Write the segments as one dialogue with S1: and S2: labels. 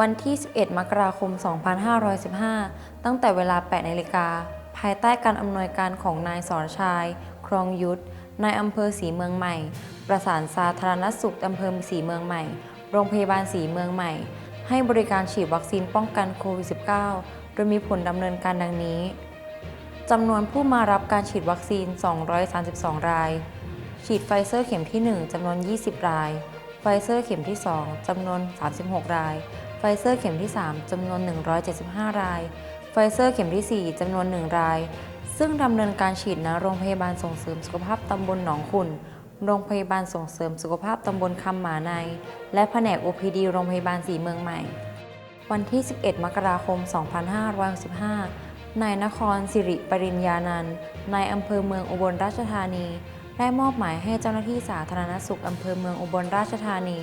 S1: วันที่ 11 มกราคม 2515 ตั้งแต่เวลา 8นาฬิกา ภายใต้การอำนวยการของนายสรชาย ครองยุทธนายอำเภอสีเมืองใหม่ ประสานสาธารณสุขอำเภอสีเมืองใหม่ โรงพยาบาลสีเมืองใหม่ ให้บริการฉีดวัคซีนป้องกันโควิด -19 โดยมีผลดำเนินการดังนี้จำนวนผู้มารับการฉีดวัคซีน 232 ราย ฉีดไฟเซอร์เข็มที่ 1จำนวน 20 ราย ไฟเซอร์เข็มที่ 2จำนวน 36 ราย ไฟเซอร์เข็มที่ 3จำนวน 175 ราย ไฟเซอร์เข็มที่ 4จำนวน 1 ราย ซึ่งดำเนินการฉีดณโรงพยาบาลส่งเสริมสุขภาพตำบลหนองขุนโรงพยาบาลส่งเสริมสุขภาพตำบลคำหมาใน และแผนก OPD โรงพยาบาลสีเมืองใหม่ วันที่ 11 มกราคม 2565 นายนครสิริปริญญานันท์นายอำเภอเมืองอุบลราชธานี ได้มอบหมายให้เจ้าหน้าที่สาธารณสุขอำเภอเมืองอุบลราชธานี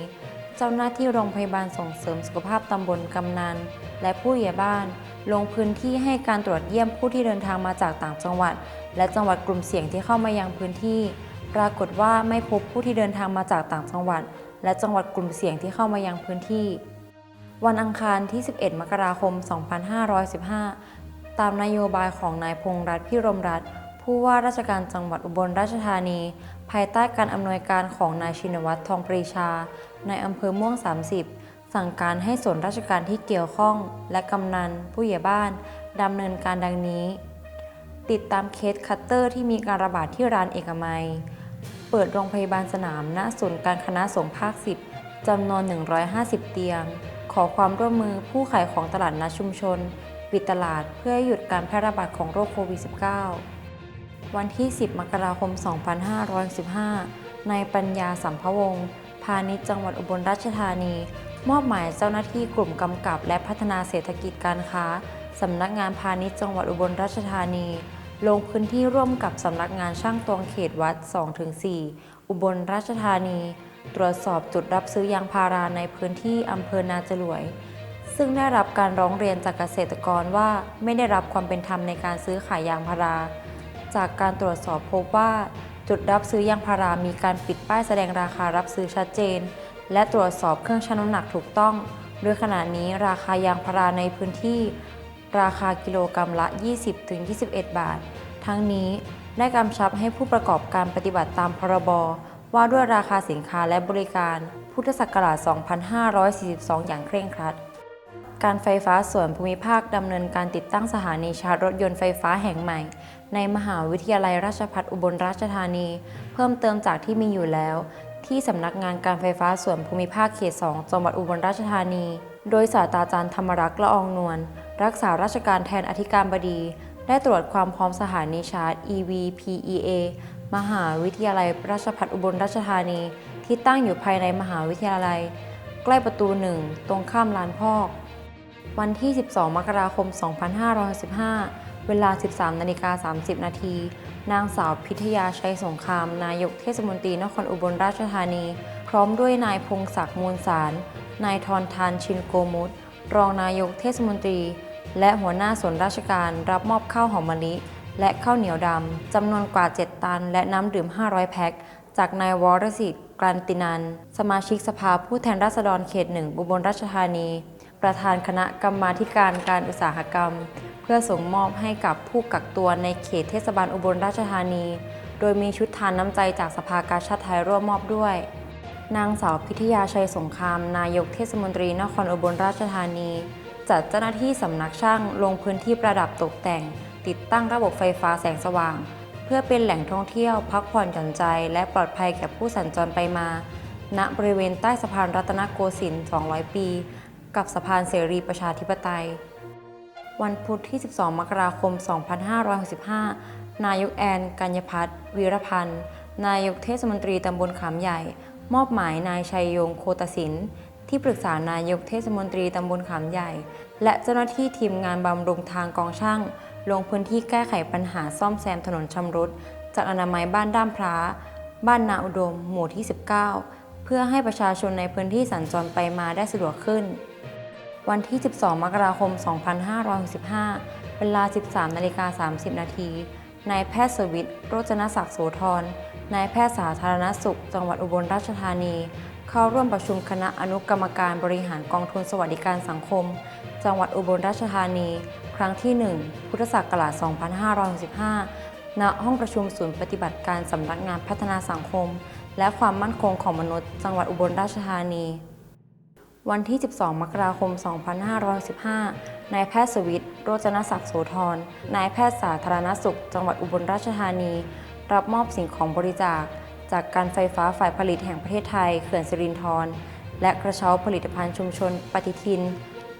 S1: เจ้าหน้าที่โรงพยาบาลส่งเสริมสุขภาพตำบลกำนัน และผู้ใหญ่บ้าน ลงพื้นที่ให้การตรวจเยี่ยมผู้ที่เดินทางมาจากต่างจังหวัด และจังหวัดกลุ่มเสี่ยงที่เข้ามายังพื้นที่ ปรากฏว่าไม่พบผู้ที่เดินทางมาจากต่างจังหวัด และจังหวัดกลุ่มเสี่ยงที่เข้ามายังพื้นที่ วันอังคารที่ 11 มกราคม 2515 ตามนโยบายของนายพงษ์รัตน์พิรมรัตน์ ผู้ว่าราชการจังหวัดอุบลราชธานี ภายใต้การอำนวยการของนายชินวัตรทองปรีชา ในอำเภอม่วง 30 สั่งการให้ส่วนราชการที่เกี่ยวข้อง และกำนัน ผู้ใหญ่บ้านดำเนินการดังนี้ ติดตามเคสคัตเตอร์ที่มีการระบาดที่ร้านเอกมัย เปิดโรงพยาบาลสนามณศูนย์การคณะสงฆ์ภาค 10จำนวน 150 เตียง ขอความร่วมมือผู้ขายของตลาดนัดชุมชนปิดตลาดเพื่อให้หยุดการแพร่ระบาดของโรคโควิด -19 วันที่ 10 มกราคม 2515นายปัญญาสัมภวงศ์พาณิชย์จังหวัดอุบลราชธานี มอบหมายเจ้าหน้าที่กลุ่มกำกับและพัฒนาเศรษฐกิจการค้า สำนักงานพาณิชย์จังหวัดอุบลราชธานี ลงพื้นที่ร่วมกับสำนักงานช่างตวงเขตวัด 2-4 อุบลราชธานี ตรวจสอบจุดรับซื้อยางพาราในพื้นที่อำเภอนาจรวยซึ่งได้รับการร้องเรียนจากเกษตรกรว่าไม่ได้รับความเป็นธรรมในการซื้อขายยางพารา จากการตรวจสอบพบว่า จุดรับซื้อยางพารามีการปิดป้ายแสดงราคารับซื้อชัดเจน และตรวจสอบเครื่องชั่งน้ำหนักถูกต้อง โดยขณะนี้ราคายางพาราในพื้นที่ ราคากิโลกรรัมละ 20-21 บาท ทั้งนี้ได้กำชับให้ผู้ประกอบการปฏิบัติตามพรบว่าด้วยราคาสินค้าและบริการ พุทธศักราช 2542 อย่างเคร่งครัด การไฟฟ้าส่วนภูมิภาคดำเนินการติดตั้งสถานีชาร์จรถยนต์ไฟฟ้าแห่งใหม่ ในมหาวิทยาลัยราชภัฏอุบลราชธานี เพิ่มเติมจากที่มีอยู่แล้ว ที่สำนักงานการไฟฟ้าส่วนภูมิภาคเขต 2 จังหวัดอุบลราชธานี โดยศาสตราจารย์ธรรมรักษ์ละอองนวลรักษาราชการแทนอธิการบดี ได้ตรวจความพร้อมสถานีชาร์จ EVPEA มหาวิทยาลัยราชภัฏอุบลราชธานี ที่ตั้งอยู่ภายในมหาวิทยาลัย ใกล้ประตูหนึ่งตรงข้ามลานพอก วันที่ 12 มกราคม 2515เวลา 13นาฬิกา30 นาที นางสาวพิทยาชัยสงคราม นายกเทศมนตรีนครอุบลราชธานี พร้อมด้วยนายพงศักดิ์มูลสาร นายทรทานชินโกมุตรองนายกเทศมนตรี และหัวหน้าส่วนราชการรับมอบข้าวหอมมะลิและข้าวเหนียวดำจำนวนกว่า 7 ตัน และน้ำดื่ม 500 แพ็ค จากนายวรสิทธิ์กรันตินัน สมาชิกสภาผู้แทนราษฎรเขตหนึ่งอุบลราชธานี ประธานคณะกรรมาการการอุตสาหกรรม เพื่อส่งมอบให้กับผู้กักตัวในเขตเทศบาลอุบลราชธานี โดยมีชุดทานน้ำใจจากสภากาชาติไทยร่วมมอบด้วย นางสาวพิทยาชัยสงคราม นายกเทศมนตรีนครอุบลราชธานี จัดเจ้าหน้าที่สำนักช่างลงพื้นที่ประดับตกแต่ง ติดตั้งระบบไฟฟ้าแสงสว่าง เพื่อเป็นแหล่งท่องเที่ยว พักผ่อนหย่อนใจ และปลอดภัยแก่ผู้สัญจรไปมา ณบริเวณใต้สะพานรัตนโกสินทร์ 200 ปี กับสะพานเสรีประชาธิปไตย วันพุธที่ 12 มกราคม 2565 นายกแอนกัญญพัฒน์วีรพันธ์ นายกเทศมนตรีตำบลขามใหญ่ มอบหมายนายชัยยงโคตศิน ที่ปรึกษานายกเทศมนตรีตำบลขามใหญ่ และเจ้าหน้าที่ทีมงานบำรุงทางกองช่าง ลงพื้นที่แก้ไขปัญหาซ่อมแซมถนนชำรุด จากอนามัยบ้านด้ามพร้าบ้านนาอุดม หมู่ที่ 19 เพื่อให้ประชาชนในพื้นที่สัญจรไปมาได้สะดวกขึ้น วันที่ 12 มกราคม 2565 เวลา 13นาฬิกา30 นาที นายแพทย์สวิทย์โรจนศักดิ์โสธร นายแพทย์สาธารณสุข จังหวัดอุบลราชธานี เข้าร่วมประชุมคณะอนุกรรมการบริหารกองทุนสวัสดิการสังคม จังหวัดอุบลราชธานี ครั้งที่ 1 พุทธศักราช 2565 ณ ห้องประชุมศูนย์ปฏิบัติการสำนักงานพัฒนาสังคม และความมั่นคงของมนุษย์ จังหวัดอุบลราชธานี วันที่ 12 มกราคม 2515 นายแพทย์สวิทย์โรจนศักดิ์โสธร นายแพทย์สาธารณสุข จังหวัดอุบลราชธานี รับมอบสิ่งของบริจาค จากการไฟฟ้าฝ่ายผลิตแห่งประเทศไทยเขื่อนสิรินธร และกระเช้าผลิตภัณฑ์ชุมชน ปฏิทิน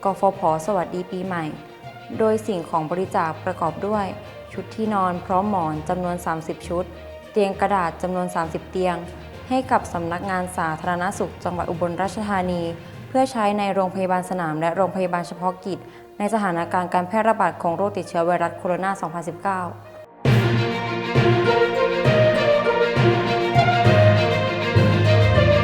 S1: กฟผ สวัสดีปีใหม่ โดยสิ่งของบริจาคประกอบด้วย ชุดที่นอนพร้อมหมอนจำนวน 30 ชุด เตียงกระดาษจำนวน 30 เตียง ให้กับสำนักงานสาธารณสุข จังหวัดอุบลราชธานี เพื่อใช้ในโรงพยาบาลสนาม และโรงพยาบาลเฉพาะกิจ ในสถานการณ์การแพร่ระบาดของโรคติดเชื้อไวรัสโคโรนา 2019